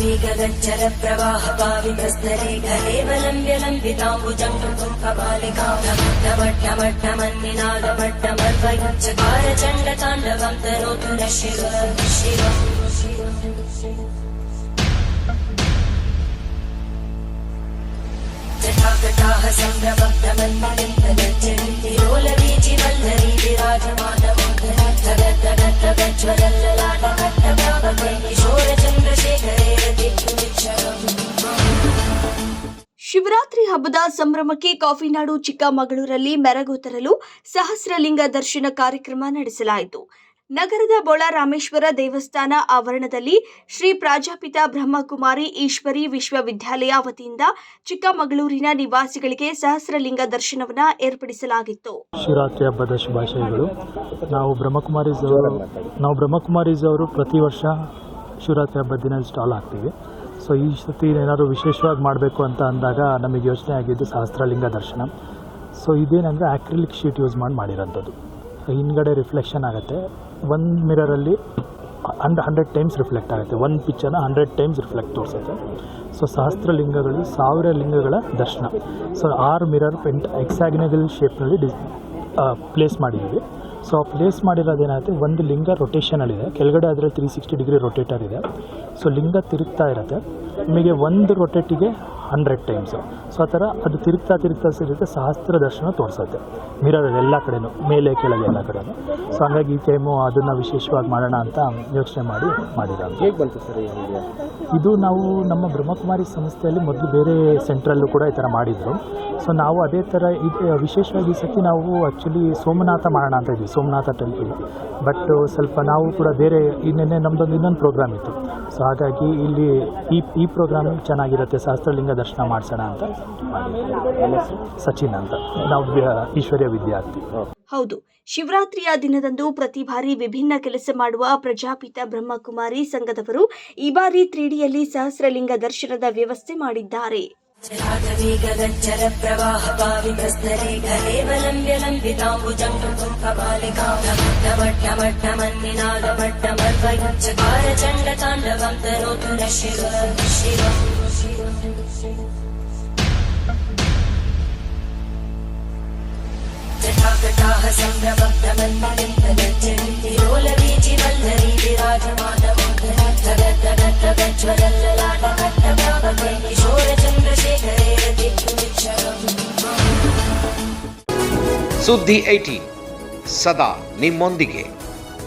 गगच्चर प्रवाह पावितस्तरे घलेवलम्ब्य लम्बिताम्बुजङ्गम् कपालिकां नमट्टमट्टमन्निनादमट्टमर्वयुच्चकार चण्डताण्डवं तनोतु न शिव शिव जटाकटाः सम्भ्रमब्धमन्मलिन्दगच्छन्ति ಶಿವರಾತ್ರಿ ಹಬ್ಬದ ಸಂಭ್ರಮಕ್ಕೆ ಕಾಫಿನಾಡು ಚಿಕ್ಕಮಗಳೂರಲ್ಲಿ ಮೆರಗು ತರಲು ಸಹಸ್ರಲಿಂಗ ದರ್ಶನ ಕಾರ್ಯಕ್ರಮ ನಡೆಸಲಾಯಿತು. ನಗರದ ಬೋಳರಾಮೇಶ್ವರ ದೇವಸ್ಥಾನ ಆವರಣದಲ್ಲಿ ಶ್ರೀ ಪ್ರಾಜಾಪಿತ ಬ್ರಹ್ಮಕುಮಾರಿ ಈಶ್ವರಿ ವಿಶ್ವವಿದ್ಯಾಲಯ ವತಿಯಿಂದ ಚಿಕ್ಕಮಗಳೂರಿನ ನಿವಾಸಿಗಳಿಗೆ ಸಹಸ್ರಲಿಂಗ ದರ್ಶನವನ್ನು ಏರ್ಪಡಿಸಲಾಗಿತ್ತು. ಶಿವರಾತ್ರಿ ಹಬ್ಬದ ಶುಭಾಶಯಗಳು. ನಾವು ಬ್ರಹ್ಮಕುಮಾರೀಸ್ ನಾವು ಬ್ರಹ್ಮಕುಮಾರೀಸ್ ಅವರು ಪ್ರತಿ ವರ್ಷ ಶಿವರಾತ್ರಿ ಹಬ್ಬದ ದಿನ ಸ್ಟಾಲ್ ಹಾಕ್ತೀವಿ ಸೊ ಈ ಸತಿ ಏನಾದರೂ ವಿಶೇಷವಾಗಿ ಮಾಡಬೇಕು ಅಂತ ಅಂದಾಗ ನಮಗೆ ಯೋಚನೆ ಆಗಿದ್ದು ಸಹಸ್ರಲಿಂಗ ದರ್ಶನ. ಸೊ ಇದೇನಂದರೆ ಆಕ್ರಿಲಿಕ್ ಶೀಟ್ ಯೂಸ್ ಮಾಡಿ ಮಾಡಿರೋಂಥದ್ದು. ಹಿಂದ್ಗಡೆ ರಿಫ್ಲೆಕ್ಷನ್ ಆಗುತ್ತೆ. ಒಂದು ಮಿರರಲ್ಲಿ ಅಂಡ್ ಹಂಡ್ರೆಡ್ ಟೈಮ್ಸ್ ರಿಫ್ಲೆಕ್ಟ್ ಆಗುತ್ತೆ. ಒಂದು ಪಿಕ್ಚರ್ನ ಹಂಡ್ರೆಡ್ ಟೈಮ್ಸ್ ರಿಫ್ಲೆಕ್ಟ್ ತೋರಿಸುತ್ತೆ. ಸೊ ಸಹಸ್ರಲಿಂಗಗಳು ಸಾವಿರ ಲಿಂಗಗಳ ದರ್ಶನ. ಸೊ ಆರು ಮಿರರ್ ಪೆಂಟ್ ಎಕ್ಸಾಗ್ನಗಲ್ ಶೇಪ್ನಲ್ಲಿ ಡಿಸ್ ಪ್ಲೇಸ್ ಮಾಡಿದ್ದೀವಿ. ಸೊ ಪ್ಲೇಸ್ ಮಾಡಿರೋದೇನಾಗುತ್ತೆ ಒಂದು ಲಿಂಗ ರೊಟೇಷನಲ್ಲಿದೆ ಕೆಳಗಡೆ ಅದರಲ್ಲಿ ತ್ರೀ ಸಿಕ್ಸ್ಟಿ ಡಿಗ್ರಿ ರೊಟೇಟರ್ ಇದೆ. ಸೊ ಲಿಂಗ ತಿರುಗ್ತಾ ಇರುತ್ತೆ. ನಿಮಗೆ ಒಂದು ರೊಟೇಟಿಗೆ ಹಂಡ್ರೆಡ್ ಟೈಮ್ಸು. ಸೊ ಆ ಥರ ಅದು ತಿರುಗ್ತಾ ತಿರುಗ್ತಾ ಸಿಗುತ್ತೆ ಸಹಸ್ರ ದರ್ಶನ ತೋರಿಸುತ್ತೆ ಮಿರರ್ ಎಲ್ಲ ಕಡೆನೂ ಮೇಲೆ ಕೆಳಗೆ ಎಲ್ಲ ಕಡೆನೂ. ಸೊ ಹಂಗಾಗಿ ಈ ಟೈಮು ಅದನ್ನು ವಿಶೇಷವಾಗಿ ಮಾಡೋಣ ಅಂತ ಯೋಚನೆ ಮಾಡಿ ಮಾಡಿರೋದು ಹೇಗೆ ಬಂತು ಸರ್ ಈ ಐಡಿಯಾ ಇದು ನಾವು ನಮ್ಮ ಬ್ರಹ್ಮಕುಮಾರಿ ಸಂಸ್ಥೆಯಲ್ಲಿ ಮೊದಲು ಬೇರೆ ಸೆಂಟ್ರಲ್ಲೂ ಕೂಡ ಈ ಥರ ಮಾಡಿದರು. ಸೊ ನಾವು ಅದೇ ಥರ ಇದು ವಿಶೇಷವಾಗಿ ಈ ಸತಿ ನಾವು ಆ್ಯಕ್ಚುಲಿ ಸೋಮನಾಥ ಮಾಡೋಣ ಅಂತ ಇದ್ವಿ ಸೋಮನಾಥ ಟೆಂಪಲ್ ಬಟ್ ಸ್ವಲ್ಪ ನಾವು ಕೂಡ ಬೇರೆ ಈ ನಿನ್ನೆ ನಮ್ಮದೊಂದು ಇನ್ನೊಂದು ಪ್ರೋಗ್ರಾಮ್ ಇತ್ತು. ಸೊ ಹಾಗಾಗಿ ಇಲ್ಲಿ ಈ ಈ ಪ್ರೋಗ್ರಾಮ್ ಚೆನ್ನಾಗಿರುತ್ತೆ ಸಹಸ್ರಲಿಂಗ ದರ್ಶನ ಮಾಡಿಸೋಣ ಅಂತ ಮಾಡಿದ್ವಿ. ಸಚಿನ್ ಅಂತ ನಾವು ವ್ಯ- ಈಶ್ವರ್ಯ ವಿದ್ಯಾರ್ಥಿ ಹೌದು ಶಿವರಾತ್ರಿಯ ದಿನದಂದು ಪ್ರತಿ ಬಾರಿ ವಿಭಿನ್ನ ಕೆಲಸ ಮಾಡುವ ಪ್ರಜಾಪಿತ ಬ್ರಹ್ಮಕುಮಾರಿ ಸಂಘದವರು ಈ ಬಾರಿ ತ್ರೀಡಿಯಲ್ಲಿ ಸಹಸ್ರಲಿಂಗ ದರ್ಶನದ ವ್ಯವಸ್ಥೆ ಮಾಡಿದ್ದಾರೆ गगच्चर प्रवाह सुद्धि 18 सदा निम्मोंदिगे।